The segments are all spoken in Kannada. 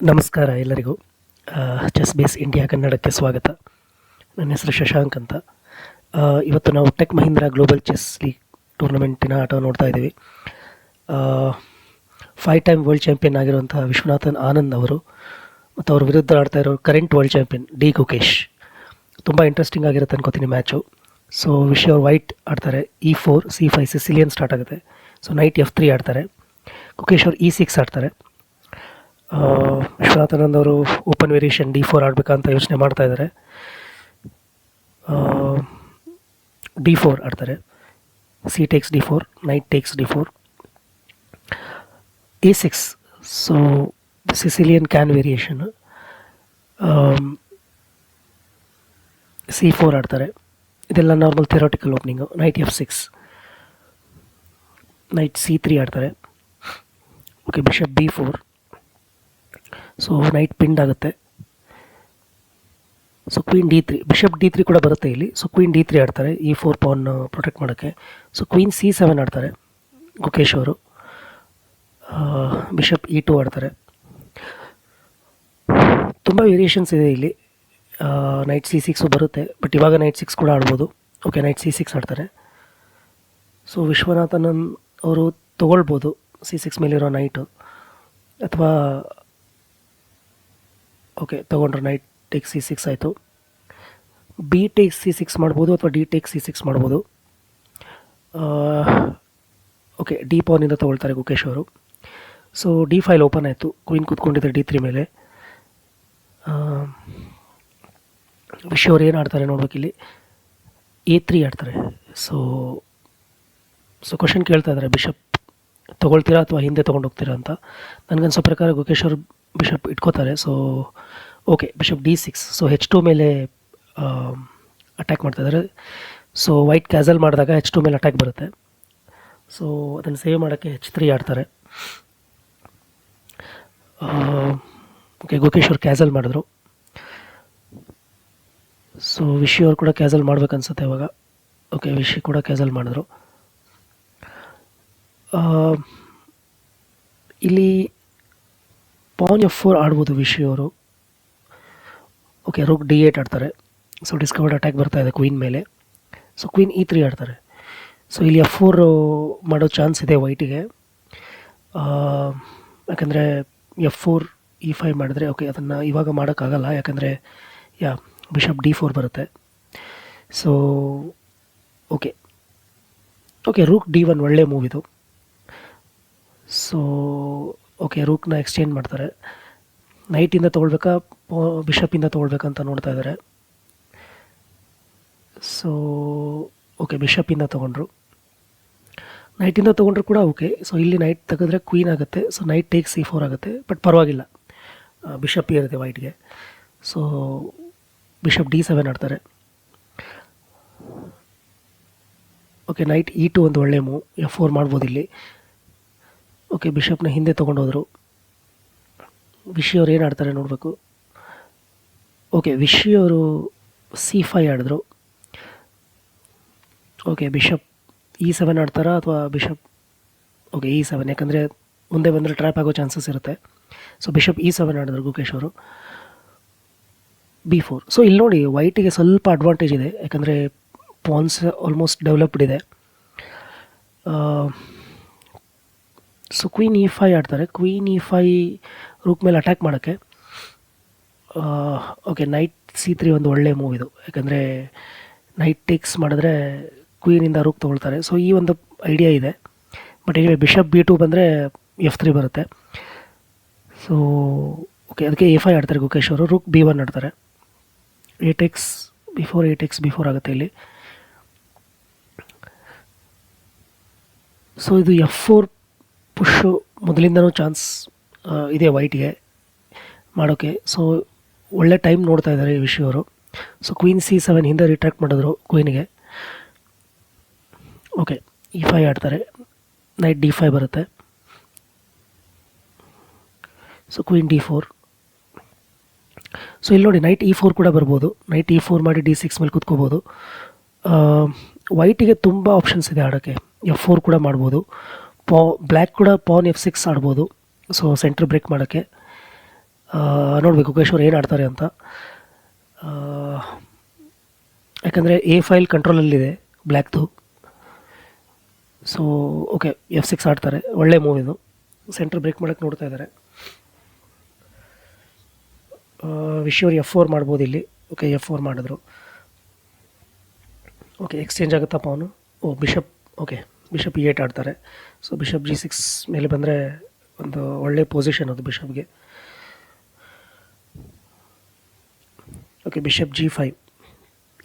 ನಮಸ್ಕಾರ ಎಲ್ಲರಿಗೂ. ಚೆಸ್ ಬೇಸ್ ಇಂಡಿಯಾ ಕನ್ನಡಕ್ಕೆ ಸ್ವಾಗತ. ನನ್ನ ಹೆಸರು ಶಶಾಂಕ್ ಅಂತ. ಇವತ್ತು ನಾವು tech Mahindra global chess league ಟೂರ್ನಮೆಂಟಿನ ಆಟ ನೋಡ್ತಾ ಇದ್ದೀವಿ. ಫೈವ್ ಟೈಮ್ ವರ್ಲ್ಡ್ ಚಾಂಪಿಯನ್ ಆಗಿರುವಂಥ ವಿಶ್ವನಾಥನ್ ಆನಂದ್ ಅವರು ಮತ್ತು ಅವ್ರ ವಿರುದ್ಧ ಆಡ್ತಾ ಇರೋ current world champion D Gukesh. ತುಂಬ ಇಂಟ್ರೆಸ್ಟಿಂಗ್ ಆಗಿರುತ್ತೆ ಅನ್ಕೋತೀನಿ ಮ್ಯಾಚು ಸೊ ಅವ್ರು ವೈಟ್ ಆಡ್ತಾರೆ. E four C five Sicilian start ಆಗುತ್ತೆ. ಸೊ ನೈಟ್ ಎಫ್ ತ್ರೀ ಆಡ್ತಾರೆ. ಕುಕೇಶ್ ಅವ್ರು ಇ ಸಿಕ್ಸ್ ಆಡ್ತಾರೆ. ವಿಶ್ವನಾಥಾನಂದ್ ಅವರು ಓಪನ್ ವೇರಿಯೇಷನ್ ಡಿ ಫೋರ್ ಆಡಬೇಕಂತ ಯೋಚನೆ ಮಾಡ್ತಾ ಇದ್ದಾರೆ. ಡಿ ಫೋರ್ ಆಡ್ತಾರೆ. C takes D four, knight takes D four. A six, so, Sicilian Kan variation. C four ಆಡ್ತಾರೆ. ಇದೆಲ್ಲ normal theoretical opening, knight F six. Knight C three ಆಡ್ತಾರೆ. Okay, bishop B four. So knight pinned ಆಗುತ್ತೆ. So queen D three bishop D three ಕೂಡ ಬರುತ್ತೆ ಇಲ್ಲಿ. ಸೊ ಕ್ವೀನ್ ಡಿ ತ್ರೀ ಆಡ್ತಾರೆ ಈ ಫೋರ್ ಪೌನ್ ಪ್ರೊಟೆಕ್ಟ್ ಮಾಡೋಕ್ಕೆ. ಸೊ ಕ್ವೀನ್ ಸಿ ಸೆವೆನ್ ಆಡ್ತಾರೆ ಗುಕೇಶ್ ಅವರು. ಬಿಷಪ್ ಇ ಟು ಆಡ್ತಾರೆ. ತುಂಬ ವೇರಿಯೇಷನ್ಸ್ ಇದೆ ಇಲ್ಲಿ. ನೈಟ್ ಸಿ ಸಿಕ್ಸು ಬರುತ್ತೆ ಬಟ್ ಇವಾಗ ನೈಟ್ ಸಿಕ್ಸ್ ಕೂಡ ಆಡ್ಬೋದು. ಓಕೆ ನೈಟ್ ಸಿ ಸಿಕ್ಸ್ ಆಡ್ತಾರೆ. ಸೊ ವಿಶ್ವನಾಥನ್ ಅವರು ತೊಗೊಳ್ಬೋದು ಸಿ ಸಿಕ್ಸ್ ಮೇಲಿರೋ ನೈಟು ಅಥವಾ ಓಕೆ ತೊಗೊಂಡ್ರೆ ನೈಟ್ ಟೇಕ್ ಸಿ ಸಿಕ್ಸ್ ಆಯಿತು. ಬಿ ಟೇಕ್ ಸಿ ಸಿಕ್ಸ್ ಮಾಡ್ಬೋದು ಅಥವಾ ಡಿ ಟೇಕ್ ಸಿ ಸಿಕ್ಸ್ ಮಾಡ್ಬೋದು? ಓಕೆ ಡಿ ಪಾನಿಂದ ತೊಗೊಳ್ತಾರೆ ಗುಕೇಶ್ ಅವರು. ಸೊ ಡಿ ಫೈಲ್ ಓಪನ್ ಆಯಿತು. ಕ್ವೀನ್ ಕೂತ್ಕೊಂಡಿದ್ದಾರೆ ಡಿ ತ್ರೀ ಮೇಲೆ. ವಿಶ್ ಅವ್ರು ಏನು ಆಡ್ತಾರೆ ನೋಡ್ಬೇಕಿಲ್ಲಿ ಎ ತ್ರೀ ಆಡ್ತಾರೆ. ಸೊ ಸೊ ಕ್ವಶನ್ ಕೇಳ್ತಾ ಇದ್ದಾರೆ ಬಿಷಪ್ ತೊಗೊಳ್ತೀರಾ ಅಥವಾ ಹಿಂದೆ ತೊಗೊಂಡು ಹೋಗ್ತೀರಾ ಅಂತ? ನನಗನ್ಸೋ ಪ್ರಕಾರ ಗುಕೇಶ್ ಅವರು ಬಿಷಪ್ ಇಟ್ಕೋತಾರೆ. So okay bishop D six so H two ಮೇಲೆ ಅಟ್ಯಾಕ್ ಮಾಡ್ತಾ ಇದ್ದಾರೆ. ಸೊ ವೈಟ್ ಕ್ಯಾಸಲ್ ಮಾಡಿದಾಗ ಹೆಚ್ ಟು ಮೇಲೆ ಅಟ್ಯಾಕ್ ಬರುತ್ತೆ. ಸೊ ಅದನ್ನು ಸೇವ್ ಮಾಡೋಕ್ಕೆ ಹೆಚ್ ತ್ರೀ ಆಡ್ತಾರೆ. ಓಕೆ ಗೋಕೇಶ್ವರ್ ಕ್ಯಾಸಲ್ ಮಾಡಿದ್ರು. ಸೊ ವಿಶಿ ಅವ್ರು ಕೂಡ ಕ್ಯಾಸಲ್ ಮಾಡ್ಬೇಕನ್ಸುತ್ತೆ ಇವಾಗ ಓಕೆ ವಿಶಿ ಕೂಡ ಕ್ಯಾಸಲ್ ಮಾಡಿದ್ರು. ಆ, ಇಲ್ಲಿ ಪಾನ್ ಎಫ್ ಫೋರ್ ಆಡ್ಬೋದು ವಿಶಿ ಅವರು. ಓಕೆ ರುಕ್ ಡಿ ಏಟ್ ಆಡ್ತಾರೆ. ಸೊ ಡಿಸ್ಕವರ್ಡ್ ಅಟ್ಯಾಕ್ ಬರ್ತಾ ಇದೆ ಕ್ವೀನ್ ಮೇಲೆ. ಸೊ ಕ್ವೀನ್ ಇ ತ್ರೀ ಆಡ್ತಾರೆ. ಸೊ ಇಲ್ಲಿ ಎಫ್ ಫೋರ್ ಮಾಡೋ ಚಾನ್ಸ್ ಇದೆ ವೈಟಿಗೆ ಯಾಕಂದರೆ ಎಫ್ ಫೋರ್ ಇ ಫೈವ್ ಮಾಡಿದ್ರೆ ಓಕೆ ಅದನ್ನು ಇವಾಗ ಮಾಡೋಕ್ಕಾಗಲ್ಲ. ಯಾಕಂದರೆ, ಯಾ ಬಿಷಪ್ ಡಿ ಫೋರ್ ಬರುತ್ತೆ. So okay okay rook D one ಒಳ್ಳೆ ಮೂವಿದು ಸೊ ಓಕೆ ರೂಕ್ನ ಎಕ್ಸ್ಚೇಂಜ್ ಮಾಡ್ತಾರೆ. ನೈಟಿಂದ ತೊಗೊಳ್ಬೇಕಾ ಬಿಷಪಿಂದ ತೊಗೊಳ್ಬೇಕಂತ ನೋಡ್ತಾ ಇದ್ದಾರೆ. ಸೊ ಓಕೆ ಬಿಷಪಿಂದ ತೊಗೊಂಡ್ರು. ನೈಟಿಂದ ತೊಗೊಂಡ್ರು ಕೂಡ ಓಕೆ ಸೊ ಇಲ್ಲಿ ನೈಟ್ ತೆಗೆದ್ರೆ ಕ್ವೀನ್ ಆಗುತ್ತೆ. So knight take C four ಆಗುತ್ತೆ. ಬಟ್ ಪರವಾಗಿಲ್ಲ. ಬಿಷಪ್ ಇರುತ್ತೆ ವೈಟ್ಗೆ ಸೊ ಬಿಷಪ್ ಡಿ ಸೆವೆನ್ ಆಡ್ತಾರೆ. ಓಕೆ ನೈಟ್ ಇ ಟು ಒಂದು ಒಳ್ಳೆ ಮೂವ್ ಎಫ್ ಫೋರ್ ಮಾಡ್ಬೋದು ಇಲ್ಲಿ. ಓಕೆ, ಬಿಷಪ್ನ ಹಿಂದೆ ತೊಗೊಂಡೋದ್ರು. ವಿಶಿ ಅವ್ರು ಏನು ಆಡ್ತಾರೆ ನೋಡಬೇಕು. ಓಕೆ ವಿಶಿ ಅವರು ಸಿ ಫೈ ಆಡಿದ್ರು. ಓಕೆ, ಬಿಷಪ್ ಇ ಸೆವೆನ್ ಆಡ್ತಾರಾ ಅಥವಾ ಬಿಷಪ್, ಓಕೆ ಇ ಸೆವೆನ್ ಯಾಕಂದರೆ ಮುಂದೆ ಬಂದರೆ ಟ್ರ್ಯಾಪ್ ಆಗೋ ಚಾನ್ಸಸ್ ಇರುತ್ತೆ. ಸೊ ಬಿಷಪ್ ಇ ಸೆವೆನ್ ಆಡಿದ್ರು ಗುಕೇಶ್ ಅವರು. ಬಿ ಫೋರ್ ಸೊ ಇಲ್ಲಿ ನೋಡಿ ವೈಟಿಗೆ ಸ್ವಲ್ಪ ಅಡ್ವಾಂಟೇಜ್ ಇದೆ. ಯಾಕಂದರೆ ಪಾನ್ಸ್ ಆಲ್ಮೋಸ್ಟ್ ಡೆವಲಪ್ಡ್ ಇದೆ. ಸೊ ಕ್ವೀನ್ ಇ ಫೈ ಆಡ್ತಾರೆ. ಕ್ವೀನ್ ಇ ಫೈ ರೂಕ್ ಮೇಲೆ ಅಟ್ಯಾಕ್ ಮಾಡೋಕ್ಕೆ. ಓಕೆ ನೈಟ್ ಸಿ ತ್ರೀ ಒಂದು ಒಳ್ಳೆ ಮೂವ್ ಇದು. ಯಾಕಂದರೆ ನೈಟ್ ಟೇಕ್ಸ್ ಮಾಡಿದ್ರೆ ಕ್ವೀನಿಂದ ರೂಕ್ ತೊಗೊಳ್ತಾರೆ. ಸೊ ಈ ಒಂದು ಐಡಿಯಾ ಇದೆ. ಬಟ್ ಈಗ ಬಿಷಪ್ ಬಿ ಟು ಬಂದರೆ ಎಫ್ ತ್ರೀ ಬರುತ್ತೆ. ಸೊ ಓಕೆ ಅದಕ್ಕೆ ಎ ಫೈ ಆಡ್ತಾರೆ ಗುಕೇಶ್ ಅವರು. ರುಕ್ ಬಿ ಒನ್ ಆಡ್ತಾರೆ. Eight X before eight X before ಆಗುತ್ತೆ ಇಲ್ಲಿ. ಸೊ ಇದು ಎಫ್ ಫೋರ್ ಪುಷು ಮೊದಲಿಂದನೂ ಚಾನ್ಸ್ ಇದೆ ವೈಟ್ಗೆ ಮಾಡೋಕ್ಕೆ ಸೊ ಒಳ್ಳೆ ಟೈಮ್ ನೋಡ್ತಾ ಇದ್ದಾರೆ ಈ ವಿಷಯವರು ಸೊ ಕ್ವೀನ್ ಸಿ ಸೆವೆನ್ ಹಿಂದೆ ರಿಟ್ರ್ಯಾಕ್ಟ್ ಮಾಡಿದ್ರು ಕ್ವೀನ್ಗೆ ಓಕೆ ಇ ಫೈ ಆಡ್ತಾರೆ. ನೈಟ್ ಡಿ ಫೈ ಬರುತ್ತೆ. So queen D four so ಇಲ್ಲಿ ನೋಡಿ ನೈಟ್ ಇ ಫೋರ್ ಕೂಡ ಬರ್ಬೋದು. ನೈಟ್ ಇ ಫೋರ್ ಮಾಡಿ ಡಿ ಸಿಕ್ಸ್ ಮೇಲೆ ಕುತ್ಕೋಬೋದು. ವೈಟಿಗೆ ತುಂಬ ಆಪ್ಷನ್ಸ್ ಇದೆ ಆಡೋಕ್ಕೆ ಎಫ್ ಫೋರ್ ಕೂಡ ಮಾಡ್ಬೋದು. ಪಾ ಬ್ಲ್ಯಾಕ್ ಕೂಡ ಪಾನ್ ಎಫ್ ಸಿಕ್ಸ್ ಆಡ್ಬೋದು. ಸೊ ಸೆಂಟ್ರ್ ಬ್ರೇಕ್ ಮಾಡೋಕ್ಕೆ. ನೋಡಬೇಕು ಕುಕೇಶ್ವರ್ ಏನು ಆಡ್ತಾರೆ ಅಂತ. ಯಾಕಂದರೆ ಎ ಫೈಲ್ ಕಂಟ್ರೋಲಲ್ಲಿದೆ ಬ್ಲ್ಯಾಕ್ದು ಸೊ ಓಕೆ ಎಫ್ ಸಿಕ್ಸ್ ಆಡ್ತಾರೆ. ಒಳ್ಳೆ ಮೂವ್ ಇದು. ಸೆಂಟ್ರ್ ಬ್ರೇಕ್ ಮಾಡೋಕ್ಕೆ ನೋಡ್ತಾ ಇದ್ದಾರೆ ವಿಶ್ವರ್ ಎಫ್ ಫೋರ್ ಮಾಡ್ಬೋದು ಇಲ್ಲಿ. ಓಕೆ ಎಫ್ ಫೋರ್ ಮಾಡಿದ್ರು. ಓಕೆ ಎಕ್ಸ್ಚೇಂಜ್ ಆಗುತ್ತಪ್ಪ ಅವನು ಓ ಬಿಷಪ್ ಓಕೆ ಬಿಷಪ್ ಏಟ್ ಆಡ್ತಾರೆ. ಸೊ ಬಿಷಪ್ ಜಿ ಸಿಕ್ಸ್ ಮೇಲೆ ಬಂದರೆ ಒಂದು ಒಳ್ಳೆ ಪೊಸಿಷನ್ ಅದು ಬಿಷಪ್ಗೆ okay bishop G five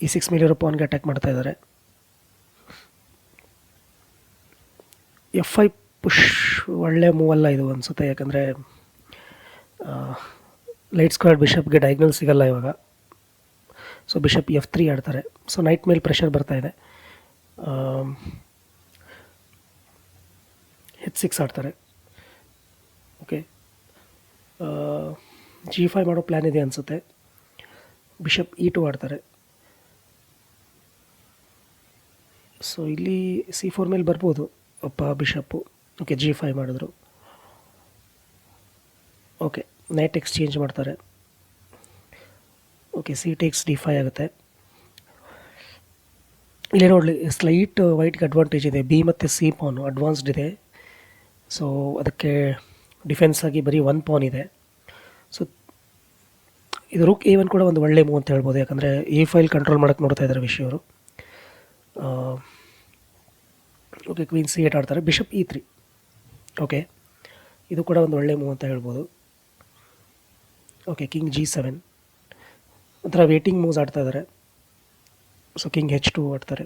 E six ಮೇಲಿರೋ ಪಾನ್ಗೆ ಅಟ್ಯಾಕ್ ಮಾಡ್ತಾ ಇದ್ದಾರೆ. ಎಫ್ ಐ ಪುಷ್ ಒಳ್ಳೆ ಮೂವ್ ಅಲ್ಲ ಇದು ಅನಿಸುತ್ತೆ, ಯಾಕಂದರೆ ಲೈಟ್ ಸ್ಕ್ವೇರ್ ಬಿಷಪ್ಗೆ ಡಯಾಗ್ನಲ್ ಸಿಗಲ್ಲ ಇವಾಗ. ಸೊ ಬಿಷಪ್ ಎಫ್ ತ್ರೀ ಆಡ್ತಾರೆ. ಸೊ ನೈಟ್ ಮೇಲೆ ಪ್ರೆಷರ್ ಬರ್ತಾ ಇದೆ. ಹೆಚ್ ಸಿಕ್ಸ್ ಆಡ್ತಾರೆ. ಓಕೆ ಜಿ ಫೈ ಮಾಡೋ ಪ್ಲ್ಯಾನ್ ಇದೆ ಅನಿಸುತ್ತೆ. ಬಿಷಪ್ ಇ ಟು ಆಡ್ತಾರೆ. ಸೊ ಇಲ್ಲಿ ಸಿ ಫೋರ್ ಮೇಲೆ ಬರ್ಬೋದು. ಅಪ್ಪ ಬಿಷಪ್ಪು ಓಕೆ ಜಿ ಫೈ ಮಾಡಿದ್ರು. ಓಕೆ ನೈಟ್ ಎಕ್ಸ್ಚೇಂಜ್ ಮಾಡ್ತಾರೆ. Okay C takes D five ಆಗುತ್ತೆ. ಇಲ್ಲಿ ನೋಡಲಿ ಸ್ಲೈಟ್ ವೈಟ್ಗೆ ಅಡ್ವಾಂಟೇಜ್ ಇದೆ. ಬಿ ಮತ್ತು ಸಿ ಪೋನು ಅಡ್ವಾನ್ಸ್ಡ್ ಇದೆ. ಸೊ ಅದಕ್ಕೆ ಡಿಫೆನ್ಸ್ ಆಗಿ ಬರೀ ಒನ್ ಪಾನ್ ಇದೆ. ಸೊ ಇದು ರುಕ್ ಎ ಒನ್ ಕೂಡ ಒಂದು ಒಳ್ಳೆ ಮೂವ್ ಅಂತ ಹೇಳ್ಬೋದು. ಯಾಕಂದರೆ ಎ ಫೈಲ್ ಕಂಟ್ರೋಲ್ ಮಾಡೋಕ್ಕೆ ನೋಡ್ತಾ ಇದ್ದಾರೆ ವಿಷಯವರು. ಓಕೆ ಕ್ವೀನ್ ಸಿ ಏಟ್ ಆಡ್ತಾರೆ. ಬಿಷಪ್ ಇ ತ್ರೀ ಓಕೆ ಇದು ಕೂಡ ಒಂದು ಒಳ್ಳೆ ಮೂವ್ ಅಂತ ಹೇಳ್ಬೋದು. ಓಕೆ ಕಿಂಗ್ ಜಿ ಸೆವೆನ್ ಒಂಥರ ವೇಟಿಂಗ್ ಮೂವ್ಸ್ ಆಡ್ತಾ ಇದ್ದಾರೆ. ಸೊ ಕಿಂಗ್ ಹೆಚ್ ಟು ಆಡ್ತಾರೆ.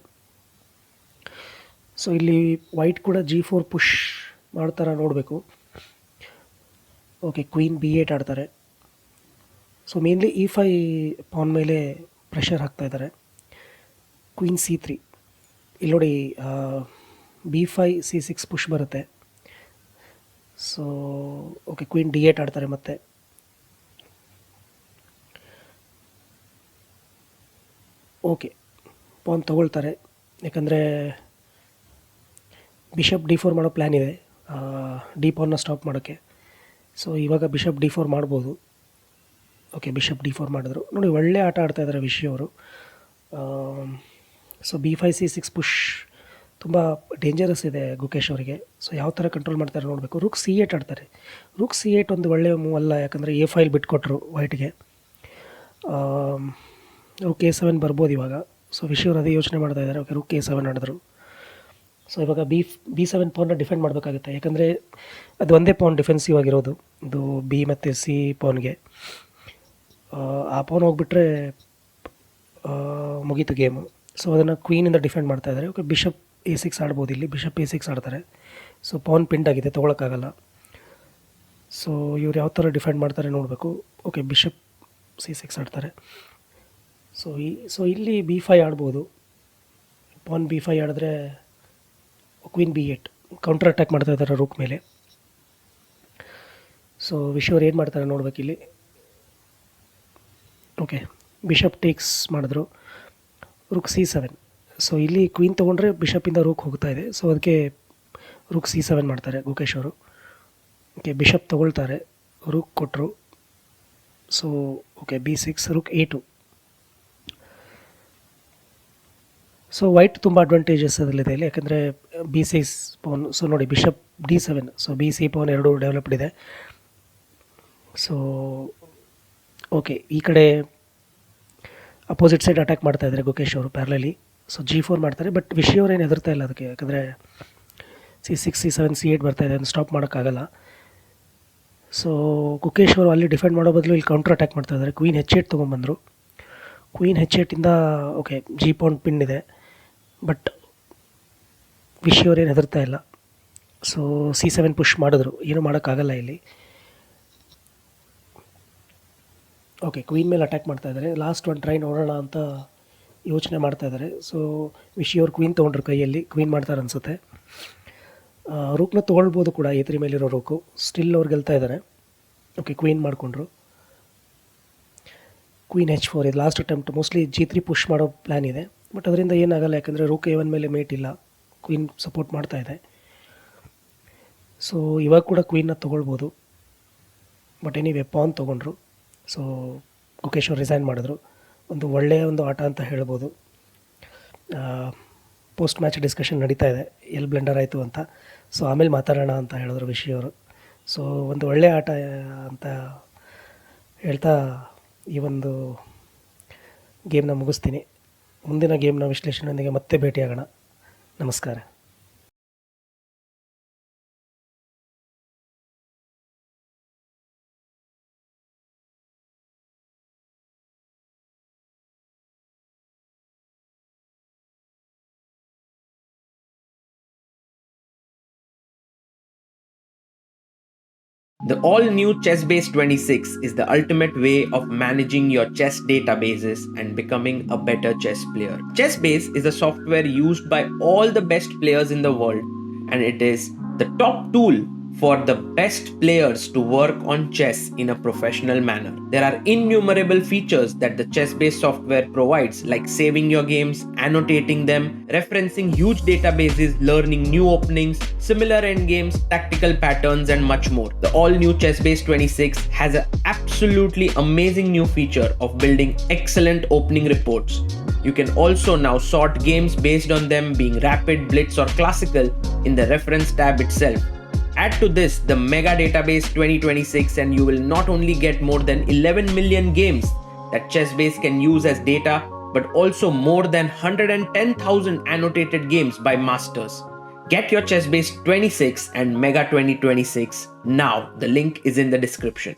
ಸೊ ಇಲ್ಲಿ ವೈಟ್ ಕೂಡ ಜಿ ಫೋರ್ ಪುಷ್ ಮಾಡ್ತಾರ ನೋಡಬೇಕು. ಓಕೆ ಕ್ವೀನ್ ಬಿ ಏಟ್ ಆಡ್ತಾರೆ. So mainly E five pawn ಮೇಲೆ ಪ್ರೆಷರ್ ಹಾಕ್ತಾ ಇದ್ದಾರೆ. ಕ್ವೀನ್ ಸಿ ತ್ರೀ ಇಲ್ಲಿ ನೋಡಿ B five C six push ಬರುತ್ತೆ. So okay queen D eight ಆಡ್ತಾರೆ ಮತ್ತೆ. ಓಕೆ ಪಾನ್ ತೊಗೊಳ್ತಾರೆ. ಯಾಕಂದರೆ ಬಿಷಪ್ ಡಿ ಫೋರ್ ಮಾಡೋ ಪ್ಲ್ಯಾನ್ ಇದೆ. ಡಿ ಫೋರ್ನ ಸ್ಟಾಪ್ ಮಾಡೋಕ್ಕೆ. ಸೊ ಇವಾಗ ಬಿಷಪ್ ಡಿ ಫೋರ್ ಮಾಡ್ಬೋದು. ಓಕೆ ಬಿಷಪ್ ಡಿ ಫೋರ್ ಮಾಡಿದ್ರು. ನೋಡಿ, ಒಳ್ಳೆ ಆಟ ಆಡ್ತಾ ಇದ್ದಾರೆ ವಿಷಯ ಅವರು. So B five C six push ತುಂಬ ಡೇಂಜರಸ್ ಇದೆ ಗುಕೇಶ್ ಅವರಿಗೆ. ಸೊ ಯಾವ ಥರ ಕಂಟ್ರೋಲ್ ಮಾಡ್ತಾರೆ ನೋಡಬೇಕು. ರುಕ್ ಸಿ ಏಟ್ ಆಡ್ತಾರೆ. ರುಕ್ ಸಿ ಏಟ್ ಒಂದು ಒಳ್ಳೆಯ ಮೂವ್ ಅಲ್ಲ, ಯಾಕಂದರೆ ಎ ಫೈಲ್ ಬಿಟ್ಕೊಟ್ರು ವೈಟ್ಗೆ ರುಕ್ ಎ ಸೆವೆನ್ ಬರ್ಬೋದು ಇವಾಗ. ಸೊ ವಿಷಯವ್ರು ಅದೇ ಯೋಚನೆ ಮಾಡ್ತಾ ಇದ್ದಾರೆ. ಓಕೆ ರುಕ್ ಎ ಸೆವೆನ್ ಆಡಿದ್ರು. ಸೊ ಇವಾಗ ಬಿ ಬಿ ಸೆವೆನ್ ಪೋನ್ನ ಡಿಫೆಂಡ್ ಮಾಡಬೇಕಾಗುತ್ತೆ. ಯಾಕಂದರೆ ಅದು ಒಂದೇ ಪೌಂಡ್ ಡಿಫೆನ್ಸಿವ್ ಆಗಿರೋದು. ಇದು ಬಿ ಮತ್ತು ಸಿ ಪೌನ್ಗೆ ಆ ಪೌನ್ ಹೋಗ್ಬಿಟ್ರೆ ಮುಗೀತು ಗೇಮು ಸೊ ಅದನ್ನು ಕ್ವೀನಿಂದ ಡಿಫೆಂಡ್ ಮಾಡ್ತಾ ಇದ್ದಾರೆ ಓಕೆ ಬಿಷಪ್ ಎ ಸಿಕ್ಸ್ ಆಡ್ಬೋದು ಇಲ್ಲಿ. ಬಿಷಪ್ ಎ ಸಿಕ್ಸ್ ಆಡ್ತಾರೆ. ಸೊ ಪೌನ್ ಪಿಂಡ್ ಆಗಿದೆ. ತೊಗೊಳಕ್ಕಾಗಲ್ಲ. ಸೊ ಇವ್ರು ಯಾವ ಥರ ಡಿಫೆಂಡ್ ಮಾಡ್ತಾರೆ ನೋಡಬೇಕು. ಓಕೆ ಬಿಷಪ್ ಸಿ ಸಿಕ್ಸ್ ಆಡ್ತಾರೆ. ಸೊ ಈ ಸೊ ಇಲ್ಲಿ ಬಿ ಫೈ ಆಡ್ಬೋದು. ಪಾನ್ ಬಿ ಫೈ ಆಡಿದ್ರೆ queen B eight counter attack ಮಾಡ್ತಾ ಇದ್ದಾರೆ ರೂಕ್ ಮೇಲೆ ಸೊ ವಿಶ್ವರ್ ಏನು ಮಾಡ್ತಾರೆ ನೋಡ್ಬೇಕು ಇಲ್ಲಿ. ಓಕೆ ಬಿಷಪ್ ಟೇಕ್ಸ್ ಮಾಡಿದ್ರು. ರುಕ್ ಸಿ ಸೆವೆನ್ ಸೊ ಇಲ್ಲಿ ಕ್ವೀನ್ ತೊಗೊಂಡ್ರೆ ಬಿಷಪಿಂದ ರೂಕ್ ಹೋಗ್ತಾ ಇದೆ. ಸೊ ಅದಕ್ಕೆ ರುಕ್ ಸಿ ಸೆವೆನ್ ಮಾಡ್ತಾರೆ ಗುಕೇಶ್ ಅವರು. ಓಕೆ ಬಿಷಪ್ ತೊಗೊಳ್ತಾರೆ. ರೂಕ್ ಕೊಟ್ಟರು so okay B six rook A two so white ತುಂಬ ಅಡ್ವಾಂಟೇಜಸ್ ಅದರಲ್ಲಿದೆ ಇಲ್ಲಿ, ಯಾಕಂದರೆ ಬಿ ಸಿ ಪವನ್ ಸೊ ನೋಡಿ bishop D seven so B C pawn ಎರಡು ಡೆವಲಪ್ಡ್ ಇದೆ. ಸೊ ಓಕೆ ಈ ಕಡೆ ಅಪೋಸಿಟ್ ಸೈಡ್ ಅಟ್ಯಾಕ್ ಮಾಡ್ತಾ ಇದ್ದಾರೆ ಗುಕೇಶ್ ಅವರು ಪ್ಯಾರ್ಲಲಿ ಸೊ ಜಿ ಫೋರ್ ಮಾಡ್ತಾರೆ ಬಟ್ ವಿಷಯ ಅವ್ರು ಏನು ಹೆದರ್ತಾ ಇಲ್ಲ ಅದಕ್ಕೆ, ಯಾಕಂದರೆ C six C seven C eight ಬರ್ತಾ ಇದೆ, ಅದನ್ನು ಸ್ಟಾಪ್ ಮಾಡೋಕ್ಕಾಗಲ್ಲ. ಸೊ ಗುಕೇಶ್ ಅವರು ಅಲ್ಲಿ ಡಿಫೆಂಡ್ ಮಾಡೋ ಬದಲು ಇಲ್ಲಿ ಕೌಂಟರ್ ಅಟ್ಯಾಕ್ ಮಾಡ್ತಾ ಇದ್ದಾರೆ. ಕ್ವೀನ್ ಹೆಚ್ ಏಟ್ ತೊಗೊಂಬಂದರು ಕ್ವೀನ್ ಹೆಚ್ ಏಟಿಂದ ಓಕೆ ಜಿ ಪೌಂಡ್ ಪಿನ್ ಇದೆ. ಬಟ್ ವಿಷಯವ್ರೇನು ಹೆದರ್ತಾ ಇಲ್ಲ. ಸೊ ಸಿ ಸೆವೆನ್ ಪುಷ್ ಮಾಡಿದ್ರು. ಏನೂ ಮಾಡೋಕ್ಕಾಗಲ್ಲ ಇಲ್ಲಿ. ಓಕೆ ಕ್ವೀನ್ ಮೇಲೆ ಅಟ್ಯಾಕ್ ಮಾಡ್ತಾ ಇದ್ದಾರೆ. ಲಾಸ್ಟ್ ಒಂದು ಟ್ರೈ ನೋಡೋಣ ಅಂತ ಯೋಚನೆ ಮಾಡ್ತಾ ಇದ್ದಾರೆ. ಸೊ ವಿಷಯವ್ರು ಕ್ವೀನ್ ತೊಗೊಂಡ್ರು ಕೈಯಲ್ಲಿ. ಕ್ವೀನ್ ಮಾಡ್ತಾರೆ ಅನಿಸುತ್ತೆ. ರೂಕ್ನ ತೊಗೊಳ್ಬೋದು ಕೂಡ ಎತ್ರಿ ಮೇಲಿರೋ ರೂಕು ಸ್ಟಿಲ್ ಅವ್ರು ಗೆಲ್ತಾ ಇದ್ದಾರೆ. ಓಕೆ ಕ್ವೀನ್ ಮಾಡಿಕೊಂಡ್ರು. ಕ್ವೀನ್ ಹೆಚ್ ಫೋರ್ ಇದು. Last attempt mostly G three push ಮಾಡೋ ಪ್ಲ್ಯಾನ್ ಇದೆ. ಬಟ್ ಅದರಿಂದ ಏನಾಗಲ್ಲ, ಯಾಕಂದರೆ ರೂಕ್ ಎ ಒನ್ ಮೇಲೆ ಮೇಟ್ ಇಲ್ಲ. ಕ್ವೀನ್ ಸಪೋರ್ಟ್ ಮಾಡ್ತಾ ಇದೆ. ಸೊ ಇವಾಗ ಕೂಡ ಕ್ವೀನ್ನ ತೊಗೊಳ್ಬೋದು. ಬಟ್ ಏನಿವೆ ಪಾನ್ ತೊಗೊಂಡ್ರು. ಸೊ ಗುಕೇಶ್ ರಿಸೈನ್ ಮಾಡಿದ್ರು. ಒಂದು ಒಳ್ಳೆಯ ಒಂದು ಆಟ ಅಂತ ಹೇಳ್ಬೋದು. ಪೋಸ್ಟ್ ಮ್ಯಾಚ್ ಡಿಸ್ಕಷನ್ ನಡೀತಾ ಇದೆ. ಎಲ್ಲಿ ಬ್ಲೆಂಡರ್ ಆಯಿತು ಅಂತ. ಸೊ ಆಮೇಲೆ ಮಾತಾಡೋಣ ಅಂತ ಹೇಳಿದ್ರು ವಿಷಯ ಅವರು. ಸೊ ಒಂದು ಒಳ್ಳೆಯ ಆಟ ಅಂತ ಹೇಳ್ತಾ ಈ ಒಂದು ಗೇಮ್ನ ಮುಗಿಸ್ತೀನಿ. ಮುಂದಿನ ಗೇಮ್ನ ವಿಶ್ಲೇಷಣೆಯೊಂದಿಗೆ ಮತ್ತೆ ಭೇಟಿಯಾಗೋಣ. ನಮಸ್ಕಾರ. The all new Chessbase 26 is the ultimate way of managing your chess databases and becoming a better chess player. Chessbase is a software used by all the best players in the world and it is the top tool for the best players to work on chess in a professional manner. There are innumerable features that the Chessbase software provides, like saving your games, annotating them, referencing huge databases, learning new openings, similar endgames, tactical patterns, and much more. The all new Chessbase 26 has an absolutely amazing new feature of building excellent opening reports. You can also now sort games based on them being rapid, blitz, or classical in the reference tab itself. Add to this the Mega Database 2026, and you will not only get more than 11 million games that Chessbase can use as data, but also more than 110,000 annotated games by masters. Get your Chessbase 26 and Mega 2026 now. The link is in the description.